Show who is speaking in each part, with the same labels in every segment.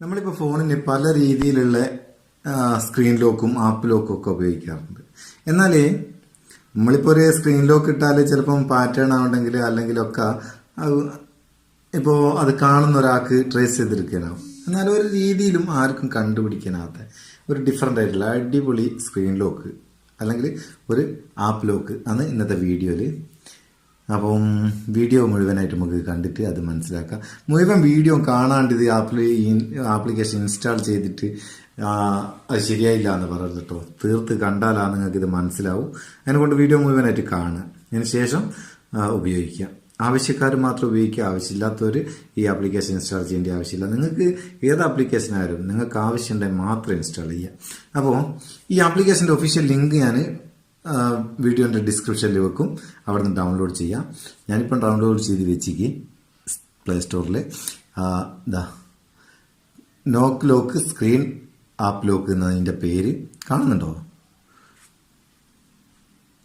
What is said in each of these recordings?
Speaker 1: നമ്മളിപ്പോൾ ഫോണിന് പല രീതിയിലുള്ള സ്ക്രീൻ ലോക്കും ആപ്പ് ലോക്കും ഒക്കെ ഉപയോഗിക്കാറുണ്ട്. എന്നാൽ നമ്മളിപ്പോൾ ഒരു സ്ക്രീൻ ലോക്ക് ഇട്ടാൽ ചിലപ്പം പാറ്റേൺ ആവുണ്ടെങ്കിൽ അല്ലെങ്കിലൊക്കെ ഇപ്പോൾ അത് കാണുന്ന ഒരാൾക്ക് ട്രേസ് ചെയ്തെടുക്കാനാവും എന്നാൽ ഒരു രീതിയിലും ആർക്കും കണ്ടുപിടിക്കാനാവാത്ത ഒരു ഡിഫറെന്റ് ആയിട്ടുള്ള അടിപൊളി സ്ക്രീൻ ലോക്ക് അല്ലെങ്കിൽ ഒരു ആപ്പ് ലോക്ക് ആണ് ഇന്നത്തെ വീഡിയോയിൽ അപ്പം വീഡിയോ മുഴുവനായിട്ട് നമുക്ക് കണ്ടിട്ട് അത് മനസ്സിലാക്കാം. മുഴുവൻ വീഡിയോ കാണാണ്ട് ഇത് ആപ്ലി ആപ്ലിക്കേഷൻ ഇൻസ്റ്റാൾ ചെയ്തിട്ട് അത് ശരിയായില്ല എന്ന് പറയുന്നത് കേട്ടോ തീർത്ത് കണ്ടാലാണ് നിങ്ങൾക്ക് ഇത് മനസ്സിലാവും അതിനെക്കൊണ്ട് വീഡിയോ മുഴുവനായിട്ട് കാണുക. അതിന് ശേഷം ഉപയോഗിക്കാം ഉപയോഗിക്കുക. ആവശ്യക്കാർ മാത്രം ഉപയോഗിക്കുക. ആവശ്യമില്ലാത്തവർ ഈ ആപ്ലിക്കേഷൻ ഇൻസ്റ്റാൾ ചെയ്യേണ്ട ആവശ്യമില്ല. നിങ്ങൾക്ക് ഏത് ആപ്ലിക്കേഷൻ ആയാലും നിങ്ങൾക്ക് ആവശ്യമുണ്ടെങ്കിൽ മാത്രം ഇൻസ്റ്റാൾ ചെയ്യുക. അപ്പോൾ ഈ ആപ്ലിക്കേഷന്റെ ഒഫീഷ്യൽ ലിങ്ക് ഞാൻ വീഡിയോന്റെ ഡിസ്ക്രിപ്ഷനിൽ വെക്കും. അവിടെ നിന്ന് ഡൗൺലോഡ് ചെയ്യാം. ഞാനിപ്പം ഡൗൺലോഡ് ചെയ്ത് വെച്ചിക്ക് പ്ലേ സ്റ്റോറിൽ ഇതാ നോക്ക് ലോക്ക് സ്ക്രീൻ ആപ്പ് ലോക്ക് എന്നതിന്റെ പേര് കാണുന്നുണ്ടോ?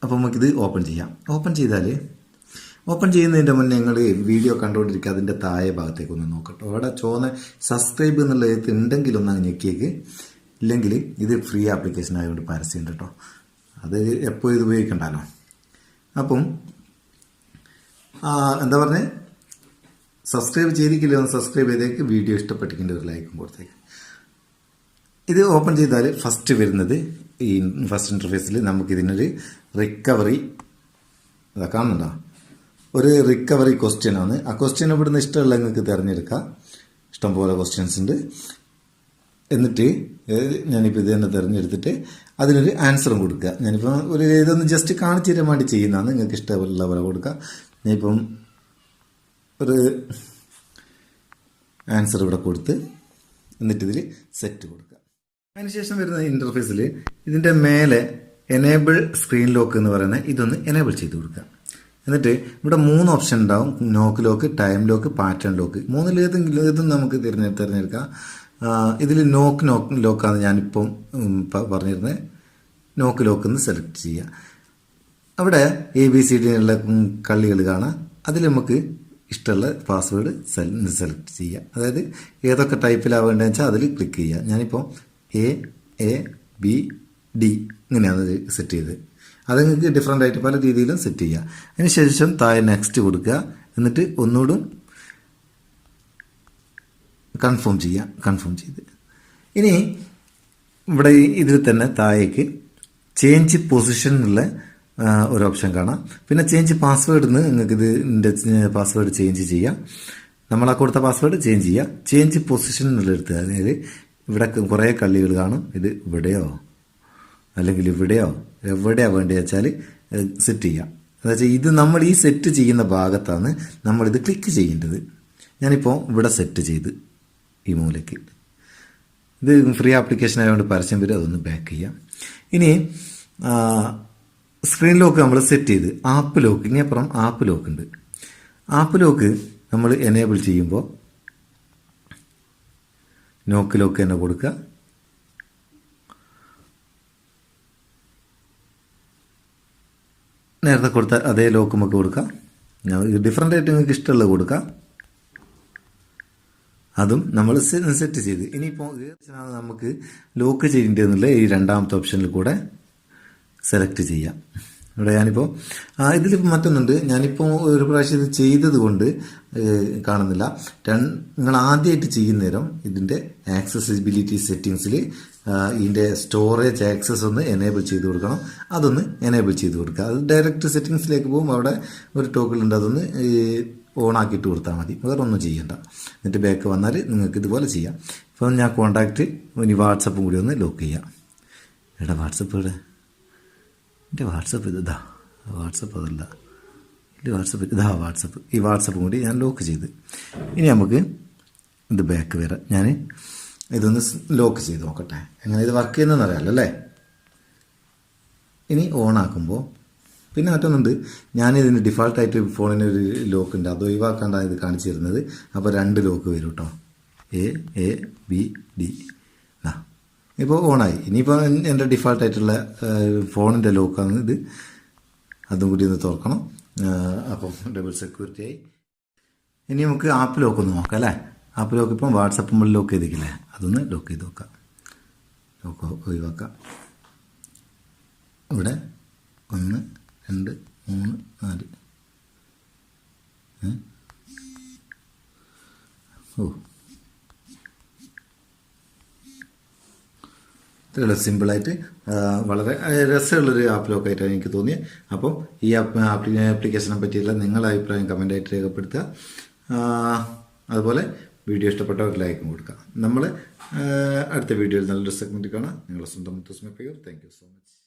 Speaker 1: അപ്പോൾ നമുക്കിത് ഓപ്പൺ ചെയ്യാം. ഓപ്പൺ ചെയ്താൽ ഓപ്പൺ ചെയ്യുന്നതിന്റെ മുന്നേ നിങ്ങൾ വീഡിയോ കണ്ടുകൊണ്ടിരിക്കുക അതിന്റെ താഴെ ഭാഗത്തേക്ക് ഒന്ന് നോക്കട്ടോ. അവിടെ ചോന്ന സബ്സ്ക്രൈബ് എന്നുള്ള ഉണ്ടെങ്കിൽ ഒന്ന് ഞെക്കിയേക്ക്. ഇല്ലെങ്കിൽ ഇത് ഫ്രീ ആപ്ലിക്കേഷൻ ആയതുകൊണ്ട് പരസ്യമുണ്ട് കേട്ടോ. അത് എപ്പോൾ ഇത് ഉപയോഗിക്കണ്ടല്ലോ അപ്പം എന്താ പറഞ്ഞേ? സബ്സ്ക്രൈബ് ചെയ്തിട്ടില്ല ഒന്ന് സബ്സ്ക്രൈബ് ചെയ്തേക്ക് വീഡിയോ ഇഷ്ടപ്പെട്ടിട്ടുണ്ട് ഒരു ലൈക്കും കൊടുത്തേക്ക്. ഇത് ഓപ്പൺ ചെയ്താൽ ഫസ്റ്റ് വരുന്നത് ഈ ഫസ്റ്റ് ഇന്റർഫേസിൽ നമുക്കിതിനൊരു റിക്കവറി ഇതാ കാണുന്നുണ്ടോ? ഒരു റിക്കവറി ക്വസ്റ്റ്യൻ ആണ്. ആ ക്വസ്റ്റ്യൻ ഇവിടുന്ന് ഇഷ്ടമുള്ള നിങ്ങൾക്ക് തിരഞ്ഞെടുക്കാം. ഇഷ്ടംപോലെ ക്വസ്റ്റ്യൻസ് ഉണ്ട്. എന്നിട്ട് ഞാനിപ്പോൾ ഇത് തന്നെ തിരഞ്ഞെടുത്തിട്ട് അതിനൊരു ആൻസറും കൊടുക്കുക. ഞാനിപ്പോൾ ഒരു ഇതൊന്ന് ജസ്റ്റ് കാണിച്ചു തരാൻ വേണ്ടി ചെയ്യുന്നതാണ്. നിങ്ങൾക്ക് ഇഷ്ടമുള്ള പോലെ കൊടുക്കുക. ഞാനിപ്പം ഒരു ആൻസർ ഇവിടെ കൊടുത്ത് എന്നിട്ട് ഇതിൽ സെറ്റ് കൊടുക്കുക. അതിനുശേഷം വരുന്ന ഇന്റർഫേസിൽ ഇതിന്റെ മേലെ എനേബിൾ സ്ക്രീൻ ലോക്ക് എന്ന് പറയുന്ന ഇതൊന്ന് എനേബിൾ ചെയ്ത് കൊടുക്കുക. എന്നിട്ട് ഇവിടെ മൂന്ന് ഓപ്ഷൻ ഉണ്ടാവും. Knock lock time lock pattern lock മൂന്നിൽ ഏതെങ്കിലും ഏതും നമുക്ക് തിരഞ്ഞെടുത്ത് തിരഞ്ഞെടുക്കാം. ഇതിൽ നോക്ക് നോക്ക് ലോക്കാണ് ഞാനിപ്പം പറഞ്ഞിരുന്നത് നോക്ക് ലോക്ക് എന്ന് സെലക്ട് ചെയ്യുക അവിടെ എ ബി സി ഡി ഉള്ള കള്ളികൾ കാണാം. അതിൽ നമുക്ക് ഇഷ്ടമുള്ള പാസ്വേഡ് സെലക്ട് ചെയ്യുക അതായത് ഏതൊക്കെ ടൈപ്പിലാണ് വെച്ചാൽ അതിൽ ക്ലിക്ക് ചെയ്യുക ഞാനിപ്പോൾ എ എ ബി ഡി ഇങ്ങനെയാണ് സെറ്റ് ചെയ്ത് അത് നിങ്ങൾക്ക് ഡിഫറെന്റ് ആയിട്ട് പല രീതിയിലും സെറ്റ് ചെയ്യുക അതിന് ശേഷം താഴെ നെക്സ്റ്റ് കൊടുക്കുക. എന്നിട്ട് ഒന്നുകൂടും കൺഫേം ചെയ്യുക കൺഫേം ചെയ്ത്. ഇനി ഇവിടെ ഇതിൽ തന്നെ താഴേക്ക് ചേഞ്ച് പൊസിഷൻ എന്നുള്ള ഒരു ഓപ്ഷൻ കാണാം. പിന്നെ ചേഞ്ച് പാസ്വേഡ് നിന്ന് നിങ്ങൾക്ക് ഇതിന്റെ പാസ്വേഡ് ചേഞ്ച് ചെയ്യാം. നമ്മളാ കൊടുത്ത പാസ്വേഡ് ചേഞ്ച് ചെയ്യുക ചേഞ്ച് പൊസിഷൻ എന്നുള്ള എടുത്ത് അതായത് ഇവിടെ കുറേ കള്ളികൾ കാണും. ഇത് ഇവിടെയോ? അല്ലെങ്കിൽ ഇവിടെയോ? എവിടെയാണ് വേണ്ടത് വെച്ചാൽ സെറ്റ് ചെയ്യാം. എന്നുവെച്ചാൽ ഇത് നമ്മൾ ഈ സെറ്റ് ചെയ്യുന്ന ഭാഗത്താണ് നമ്മളിത് ക്ലിക്ക് ചെയ്യേണ്ടത്. ഞാനിപ്പോൾ ഇവിടെ സെറ്റ് ചെയ്ത് ഈ മൂലയ്ക്ക്. ഇത് ഫ്രീ ആപ്ലിക്കേഷൻ ആയതുകൊണ്ട് പരസ്യം വരും അതൊന്ന് ബാക്ക് ചെയ്യാം. ഇനി സ്ക്രീൻ ലോക്ക് നമ്മൾ സെറ്റ് ചെയ്ത് ആപ്പ് ലോക്ക് ഇനി അപ്പുറം ആപ്പ് ലോക്ക് ഉണ്ട്. ആപ്പ് ലോക്ക് നമ്മൾ എനേബിൾ ചെയ്യുമ്പോൾ നോക്ക് ലോക്ക് തന്നെ കൊടുക്കുക. നേരത്തെ കൊടുത്ത അതേ ലോക്ക് നമുക്ക് കൊടുക്കാം. ഡിഫറെന്റ് ആയിട്ട് നിങ്ങൾക്ക് ഇഷ്ടമുള്ളത് കൊടുക്കാം. അതും നമ്മൾ സെറ്റ് ചെയ്ത്. ഇനിയിപ്പോൾ നമുക്ക് ലോക്ക് ചെയ്യേണ്ടതെന്നുള്ള ഈ രണ്ടാമത്തെ ഓപ്ഷനിൽ കൂടെ സെലക്ട് ചെയ്യാം. ഇവിടെ ഞാനിപ്പോൾ ആ ഇതിലിപ്പോൾ മറ്റൊന്നുണ്ട്. ഞാനിപ്പോൾ ഒരു പ്രാവശ്യം ഇത് ചെയ്തത് കൊണ്ട് കാണുന്നില്ല. നിങ്ങൾ ആദ്യമായിട്ട് ചെയ്യുന്നേരം ഇതിന്റെ ആക്സസിബിലിറ്റി സെറ്റിങ്സിൽ ഇതിന്റെ സ്റ്റോറേജ് ആക്സസ് ഒന്ന് എനേബിൾ ചെയ്ത് കൊടുക്കണം. അതൊന്ന് എനേബിൾ ചെയ്ത് കൊടുക്കുക. അത് ഡയറക്റ്റ് സെറ്റിങ്സിലേക്ക് പോകും. അവിടെ ഒരു ടോക്കിൾ ഉണ്ട്. അതൊന്ന് ഓൺ ആക്കിയിട്ട് കൊടുത്താൽ മതി. വേറെ ഒന്നും ചെയ്യണ്ട. എന്നിട്ട് ബാക്ക് വന്നാൽ നിങ്ങൾക്ക് ഇതുപോലെ ചെയ്യാം. ഇപ്പം ഞാൻ കോണ്ടാക്റ്റ് ഇനി വാട്സപ്പും കൂടി ഒന്ന് ലോക്ക് ചെയ്യാം. എടാ വാട്സപ്പ് ഇവിടെ എന്റെ വാട്സപ്പ് ഇത് വാട്സപ്പ് അതല്ല. എന്റെ വാട്സപ്പ് ഇതാ വാട്സപ്പ് ഈ വാട്സപ്പും കൂടി ഞാൻ ലോക്ക് ചെയ്ത്. ഇനി നമുക്ക് ഇത് ബാക്ക് വരാം. ഞാൻ ഇതൊന്ന് ലോക്ക് ചെയ്ത് നോക്കട്ടെ. എങ്ങനെ ഇത് വർക്ക് ചെയ്യുന്നതെന്ന് അറിയാമല്ലോ അല്ലേ? ഇനി ഓൺ ആക്കുമ്പോൾ പിന്നെ മറ്റൊന്നുണ്ട് ഞാനിതിന് ഡിഫാൾട്ടായിട്ട് ഫോണിന് ഒരു ലോക്ക് ഉണ്ട് അത് ഒഴിവാക്കാണ്ടാണ് ഇത് കാണിച്ചു തരുന്നത് അപ്പോൾ രണ്ട് ലോക്ക് വരും കേട്ടോ എ എ ബി ഡി. ആ ഇപ്പോൾ ഓണായി. ഇനിയിപ്പോൾ എന്റെ ഡിഫാൾട്ടായിട്ടുള്ള ഫോണിന്റെ ലോക്കാണ് ഇത്. അതും കൂടി ഒന്ന് തുറക്കണം. അപ്പം ഡബിൾ സെക്യൂരിറ്റി ആയി ഇനി നമുക്ക് ആപ്പ് ലോക്ക് ഒന്ന് നോക്കാം അല്ലേ? ആപ്പ് ലോക്ക് ഇപ്പം വാട്സപ്പ് മുകളിൽ ലോക്ക് ചെയ്തേക്കില്ലേ അതൊന്ന് ലോക്ക് ചെയ്ത് നോക്കാം. ലോക്ക് ഒഴിവാക്കാം. ഇവിടെ ഒന്ന് രണ്ട് മൂന്ന് നാല് ഏ? ഓ ഇത്രയുള്ള. സിമ്പിളായിട്ട് വളരെ രസമുള്ളൊരു ആപ്പ് ലോക്കായിട്ടാണ് എനിക്ക് തോന്നിയത് അപ്പം ഈ ആപ്പ് ആപ്ലിക്കേഷനെ പറ്റിയുള്ള നിങ്ങളുടെ അഭിപ്രായം കമന്റായിട്ട് രേഖപ്പെടുത്തുക. അതുപോലെ വീഡിയോ ഇഷ്ടപ്പെട്ടവർ ലൈക്കും കൊടുക്കുക. നമ്മൾ അടുത്ത വീഡിയോയിൽ നല്ലൊരു സെഗ്മെന്റ് കാണാം. നിങ്ങളുടെ സ്വന്തം മുത്തസ്മ പേർ താങ്ക് യു സോ മച്ച്